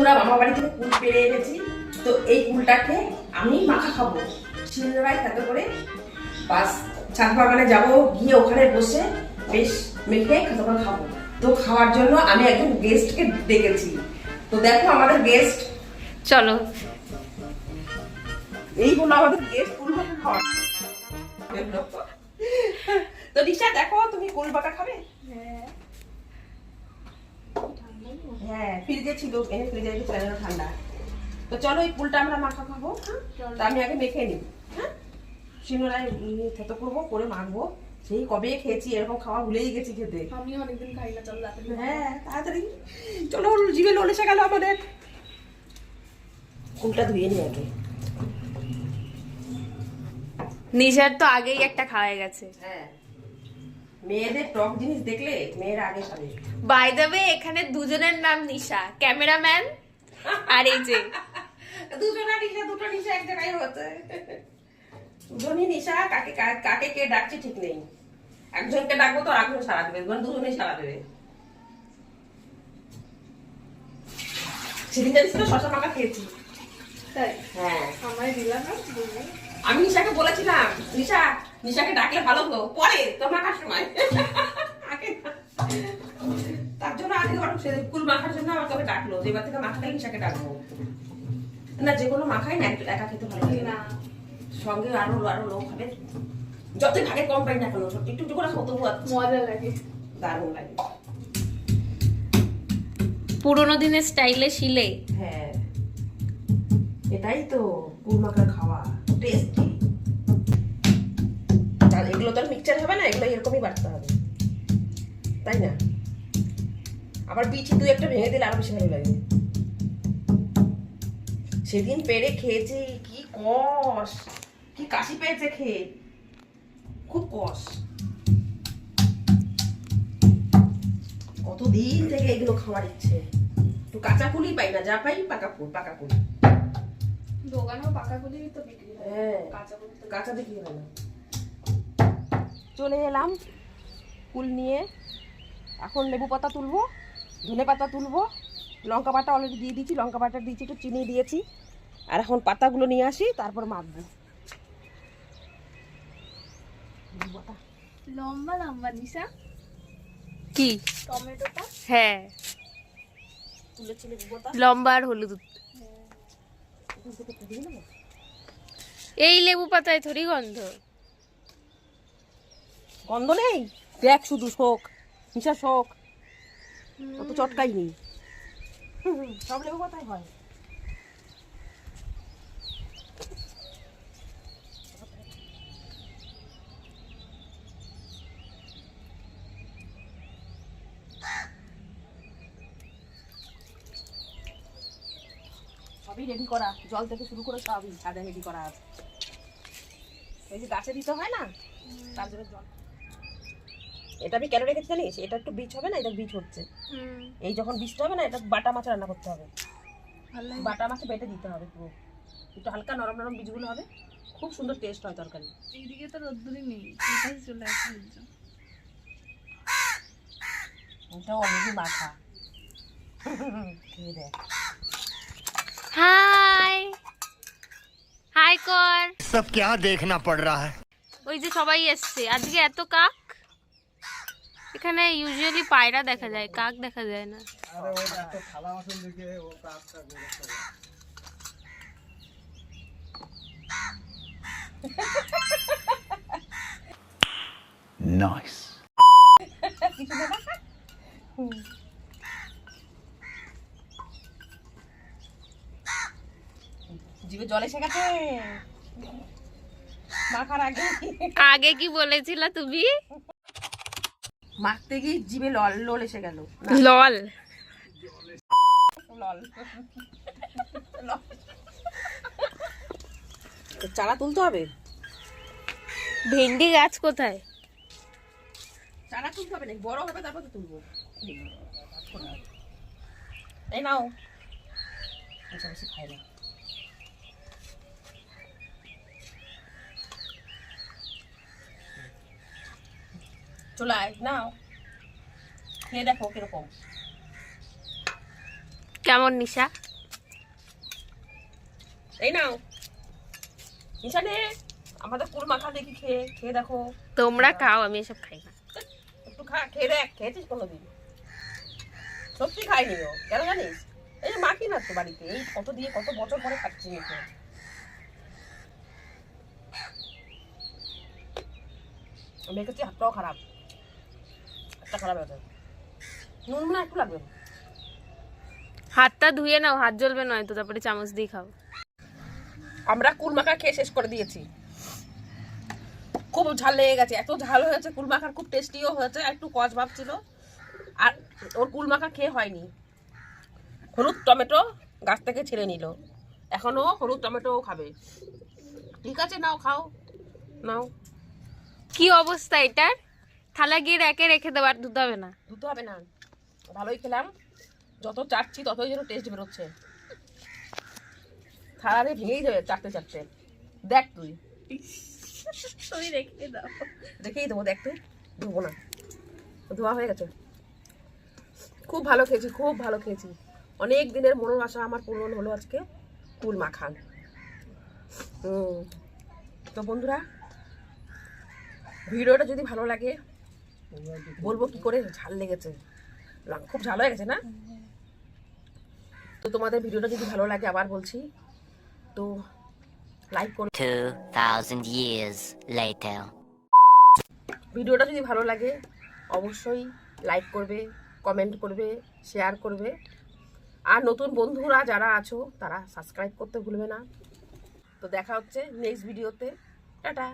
বন্ধুরা মামা বাড়ি থেকে কুল পেরে এনেছি। তো এই কুলটাকে আমি মাখা খাব। শিলনোড়ায় খেতে করে বাস ছাদ বাগানে যাব গিয়ে ওখানে বসে বেশ মেখে তারপর খাব। তো খাওয়ার জন্য আমি একজন গেস্টকে ডেকেছি। তো দেখো আমাদের গেস্ট চলো। এই হলো আমাদের গেস্ট কুল মাখা তো নিশা দেখো তুমি কুল মাখা খাবে? হ্যাঁ। ফ্রিজে ছিল এনে ফ্রিজে রেখেছিলাম ঠান্ডা। তো চলো এই কুলটা আমরা মাখা খাব। তা আমি আগে মেখে নিই। হ্যাঁ? শিনোরায় থেতো করব করে মাখবো। সেই কবে খেয়েছি এরকম খাওয়া ভুলেই গেছি খেতে। আমি অনেকদিন খাই না চলো তাড়াতাড়ি। হ্যাঁ তাড়াতাড়ি। চলো জিভে লোল এসে গেল আমাদের। কুলটা ধুয়ে নিই আগে। নিশার তো আগেই একটা খাওয়া গেছে। হ্যাঁ। মেয়েদের টক জিনিস দেখলে মেয়েরা আগে বাই দ্য ওয়ে এখানে দুজনের নাম নিশা। ক্যামেরাম্যান আর এই যে। দুজনা নিশা দুটো নিশা এক জায়গায় হচ্ছে দুজনই নিশা কাকে কা- কাকে কে ডাকছে ঠিক নেই। একজনকে ডাকবো তো একজন সারা দেবে মানে দুজনেই সারা দেবে। সেদিন জানিস তো শশা মাখা খেয়েছি। তাই? হ্যাঁ। আমায় দিলাম না আমি নিশাকে বলেছিলাম নিশা নিশাকে ডাকলে ভালো হতো। পরে তোর মাখার সময় আগে তার জন্য আগে ওর সে কুল মাখার জন্য আমার তোকে ডাকলো। যে এবার থেকে মাখালে নিশাকে ডাকবো। না যে কোনো মাখাই না একটু একা খেতে ভালো লাগে। না। সঙ্গে আরও আরও লোক হবে। যতই ভাগে কম পাই না কেন সত্যি একটু একটু করে খাব তবু মজা লাগে। দারুণ লাগে। পুরোনো দিনের স্টাইলে শিলে। হ্যাঁ। এটাই তো কুল মাখার খাওয়া। টেস্টি এগুলো তো আর মিক্সচার হবে না এগুলো এরকমই বাড়তে হবে। তাই না? আবার বিচি দুই একটা ভেঙে দিলে আরও বেশি ভালো লাগে। সেদিন পেরে খেয়েছি কি কষ! কি কাশি পেয়েছে খেয়ে। খুব কষ। কতদিন থেকে এগুলো খাওয়ার ইচ্ছে? একটু কাঁচা কুলি পাই না যা পাই পাকা কুল পাকা কুল। দোকানেও পাকা কুলি তো বিক্রি হয়। হ্যাঁ কাঁচা কুলি তো কাঁচা বিক্রি হয় না। চলে এলাম। কুল নিয়ে এখন লেবু পাতা তুলবো ধনে পাতা তুলবো। লঙ্কা পাতা অলরেডি দিয়ে দিয়েছি লঙ্কা পাতা দিয়েছি একটু চিনি দিয়েছি। আর এখন পাতাগুলো নিয়ে আসি তারপর মাখবো। লেবু পাতা। লম্বা লম্বা নিশা। কি? টমেটোটা। হ্যাঁ। লম্বা আর হলুদ। নেব। এই লেবু পাতায় থরি গন্ধ। গন্ধ নেই? দেখ শুধু শোক মিশা শোক। অত চটকাই নেই। সব লেবু পাতাই হয়। সবই রেডি করা। জল থেকে শুরু করে সবই সাদা রেডি করা আছে। এই যে গাছে দিতে হয় না? তার জন্য জল এটা আমি কেন রেখেছি জানিস এটা একটু বীজ হবে না এটা বীজ হচ্ছে হুম এই যখন বীজটা হবে না এটা বাটা মাছ রান্না করতে হবে ভালো লাগে। বাটা মাছে বেটে দিতে হবে পুরো একটু হালকা নরম নরম বীজগুলো হবে খুব সুন্দর টেস্ট হয় তরকারি এইদিকে তো রোদ্দুরই নেই এটাই চলে আসছে সূর্য। এটা অলরেডি মাখা খেয়ে দেখ হাই হাই কর सब क्या देखना पड़ रहा है ওই যে সবাই এসছে আজকে এত কাক এখানে ইউজুয়ালি পায়রা দেখা যায় কাক দেখা যায় না। আগে আগে কি বলেছিল তুমি? মাখতে গিয়ে জিভে লল লোল এসে গেল। লল। চারা তুলতে হবে? ভেন্ডি গাছ কোথায়? চারা তুলতে হবে না বড় হবে তারপর তো তুলবো। এই নাও। বেশি খাই না। চলে আয় নাও খেয়ে দেখো কীরকম কেমন নিশা এই নাও নিশানে আমাদের কুল মাখা দেখি খেয়ে খেয়ে দেখো। তোমরা খাও আমি এসব খাই না। একটু খা খেয়ে দেখ খেয়েছিস কোনোদিন? সত্যি খাইনি ও কেন জানিস? এই যে মাখি না তো বাড়িতে? এই কত দিয়ে কত বছর পরে খাচ্ছি মেখে মেখেছি হাতটাও খারাপ। হাতটা খারাপ হয়েছে নুন মনে একটু লাগবে। হাতটা ধুয়ে নাও হাত জ্বলবে নয় তো তারপরে চামচ দিয়ে খাও। আমরা কুল মাখা খেয়ে শেষ করে দিয়েছি। খুব ঝাল লেগে গেছে এত ঝাল হয়েছে কুল মাখার খুব টেস্টিও হয়েছে আর একটু কচ ভাব ছিল। আর ওর কুল মাখা খেয়ে হয়নি। হলুদ টমেটো গাছ থেকে ছেড়ে নিল। এখনও হলুদ টমেটোও খাবে। ঠিক আছে নাও খাও। নাও। কি অবস্থা এটার? থালা গিয়ে রেখে রেখে দেবার ধুতে হবে না। ধুতে হবে না। ভালোই খেলাম। যত চাটছি ততই যেন টেস্ট বেরোচ্ছে। থালারে ভেঙেই যাবে চাটতে চাটতে। দেখ তুই। তুমি রেখে দাও। দেখেই দেবো দেখ তুই। ধুবো না। ধোয়া হয়ে গেছে। খুব ভালো খেয়েছি খুব ভালো খেয়েছি। অনেক দিনের মনের আশা আমার পূরণ হলো আজকে কুল মাখান। হুম। তো বন্ধুরা ভিডিওটা যদি ভালো লাগে বলব কি করে? ঝাল লেগেছে। খুব ঝাল হয়ে গেছে না? তো তোমাদের ভিডিওটা যদি ভালো লাগে আবার বলছি তো লাইক করবে 2,000 years later. ভিডিওটা যদি ভালো লাগে অবশ্যই লাইক করবে কমেন্ট করবে শেয়ার করবে। আর নতুন বন্ধুরা যারা আছো তারা সাবস্ক্রাইব করতে ভুলবে না। তো দেখা হচ্ছে নেক্সট ভিডিওতে টাটা।